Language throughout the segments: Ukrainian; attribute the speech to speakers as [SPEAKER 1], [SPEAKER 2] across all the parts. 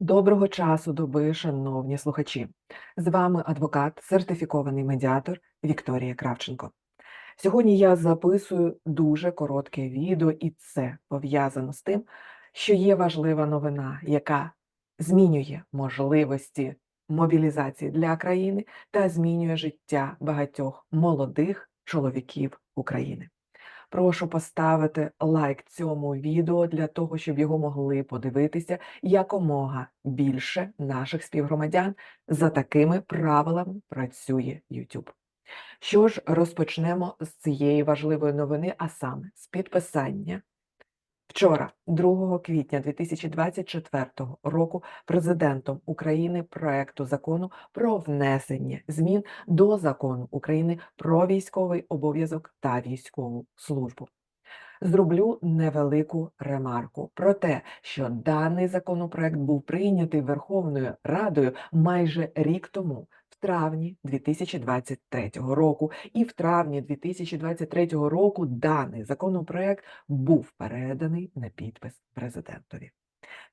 [SPEAKER 1] Доброго часу доби, шановні слухачі! З вами адвокат, сертифікований медіатор Вікторія Кравченко. Сьогодні я записую дуже коротке відео, і це пов'язано з тим, що є важлива новина, яка змінює можливості мобілізації для країни та змінює життя багатьох молодих чоловіків України. Прошу поставити лайк цьому відео для того, щоб його могли подивитися якомога більше наших співгромадян. За такими правилами працює YouTube. Що ж, розпочнемо з цієї важливої новини, а саме з підписання. Вчора, 2 квітня 2024 року, президентом України проекту закону про внесення змін до закону України про військовий обов'язок та військову службу. Зроблю невелику ремарку про те, що даний законопроект був прийнятий Верховною Радою майже рік тому, травні 2023 року, і в травні 2023 року даний законопроект був переданий на підпис президентові.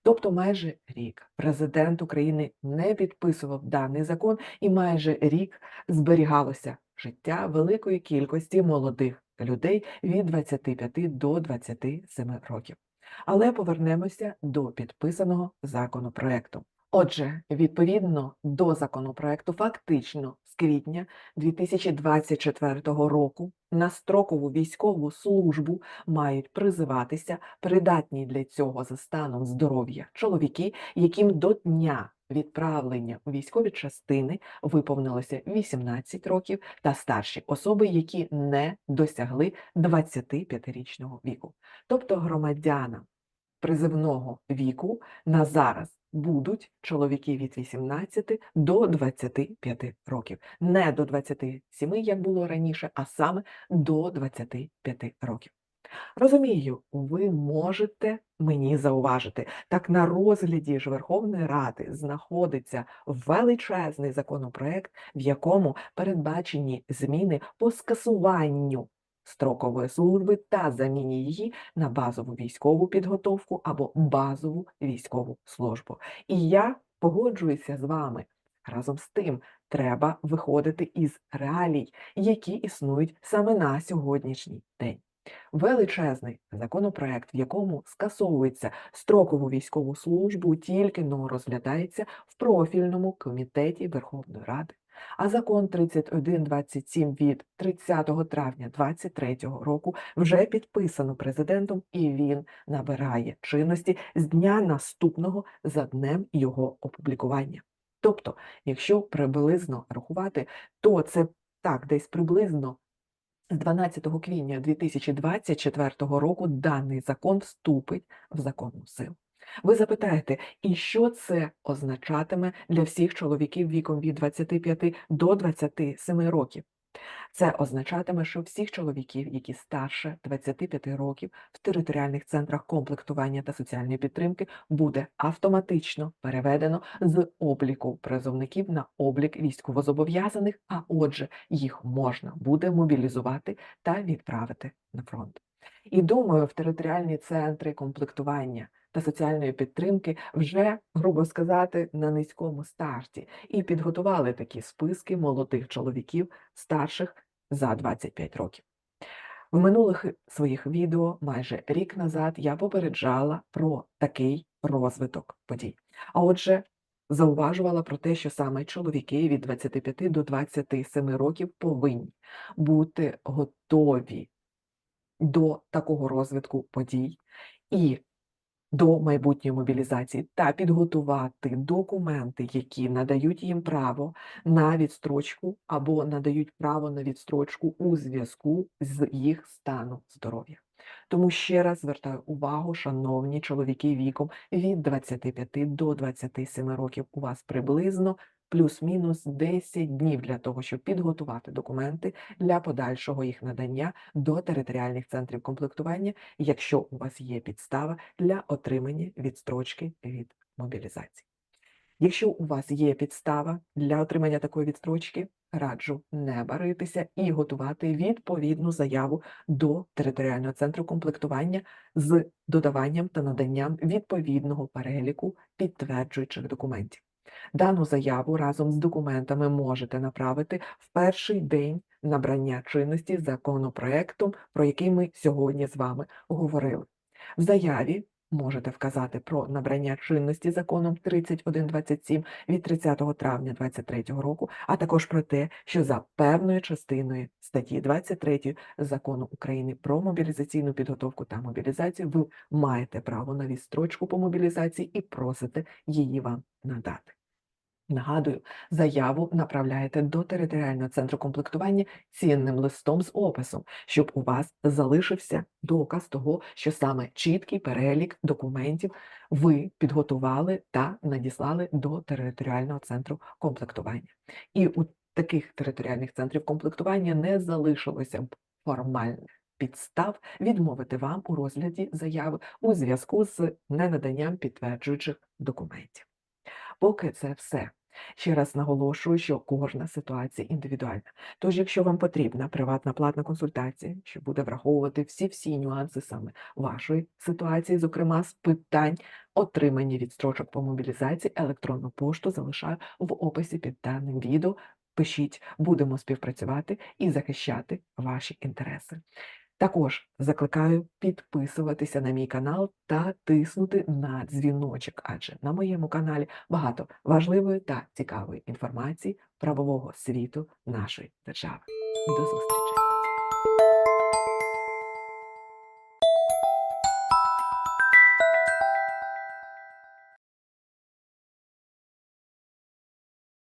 [SPEAKER 1] Тобто майже рік президент України не підписував даний закон, і майже рік зберігалося життя великої кількості молодих людей від 25 до 27 років. Але повернемося до підписаного законопроекту. Отже, відповідно до законопроекту, фактично з квітня 2024 року на строкову військову службу мають призиватися придатні для цього за станом здоров'я чоловіки, яким до дня відправлення у військові частини виповнилося 18 років, та старші особи, які не досягли 25-річного віку, тобто громадянам призивного віку на зараз будуть чоловіки від 18 до 25 років. Не до 27, як було раніше, а саме до 25 років. Розумію, ви можете мені зауважити, так на розгляді ж Верховної Ради знаходиться величезний законопроект, в якому передбачені зміни по скасуванню строкової служби та заміні її на базову військову підготовку або базову військову службу. І я погоджуюся з вами. Разом з тим, треба виходити із реалій, які існують саме на сьогоднішній день. Величезний законопроект, в якому скасовується строкову військову службу, тільки но розглядається в профільному комітеті Верховної Ради. А закон 3127 від 30 травня 2023 року вже підписано президентом, і він набирає чинності з дня наступного за днем його опублікування. Тобто, якщо приблизно рахувати, то це так, десь приблизно з 12 квітня 2024 року даний закон вступить в законну силу. Ви запитаєте, і що це означатиме для всіх чоловіків віком від 25 до 27 років? Це означатиме, що всіх чоловіків, які старше 25 років в територіальних центрах комплектування та соціальної підтримки, буде автоматично переведено з обліку призовників на облік військовозобов'язаних, а отже, їх можна буде мобілізувати та відправити на фронт. І думаю, в територіальні центри комплектування та соціальної підтримки вже, грубо сказати, на низькому старті і підготували такі списки молодих чоловіків старших за 25 років. В минулих своїх відео майже рік назад я попереджала про такий розвиток подій. А отже, зауважувала про те, що саме чоловіки від 25 до 27 років повинні бути готові до такого розвитку подій і до майбутньої мобілізації та підготувати документи, які надають їм право на відстрочку або надають право на відстрочку у зв'язку з їх станом здоров'я. Тому ще раз звертаю увагу, шановні чоловіки віком від 25 до 27 років, у вас приблизно плюс-мінус 10 днів для того, щоб підготувати документи для подальшого їх надання до територіальних центрів комплектування, якщо у вас є підстава для отримання відстрочки від мобілізації. Якщо у вас є підстава для отримання такої відстрочки, раджу не баритися і готувати відповідну заяву до територіального центру комплектування з додаванням та наданням відповідного переліку підтверджуючих документів. Дану заяву разом з документами можете направити в перший день набрання чинності законопроекту, про який ми сьогодні з вами говорили. В заяві можете вказати про набрання чинності законом 3127 від 30 травня 2023 року, а також про те, що за певною частиною статті 23 Закону України про мобілізаційну підготовку та мобілізацію ви маєте право на відстрочку по мобілізації і просите її вам надати. Нагадую, заяву направляєте до територіального центру комплектування цінним листом з описом, щоб у вас залишився доказ того, що саме чіткий перелік документів ви підготували та надіслали до територіального центру комплектування. І у таких територіальних центрів комплектування не залишилося формальних підстав відмовити вам у розгляді заяви у зв'язку з ненаданням підтверджуючих документів. Поки це все. Ще раз наголошую, що кожна ситуація індивідуальна. Тож, якщо вам потрібна приватна платна консультація, що буде враховувати всі-всі нюанси саме вашої ситуації, зокрема з питань отримання відстрочок по мобілізації, електронну пошту залишаю в описі під даним відео. Пишіть, будемо співпрацювати і захищати ваші інтереси. Також закликаю підписуватися на мій канал та тиснути на дзвіночок, адже на моєму каналі багато важливої та цікавої інформації правового світу нашої держави. До зустрічі!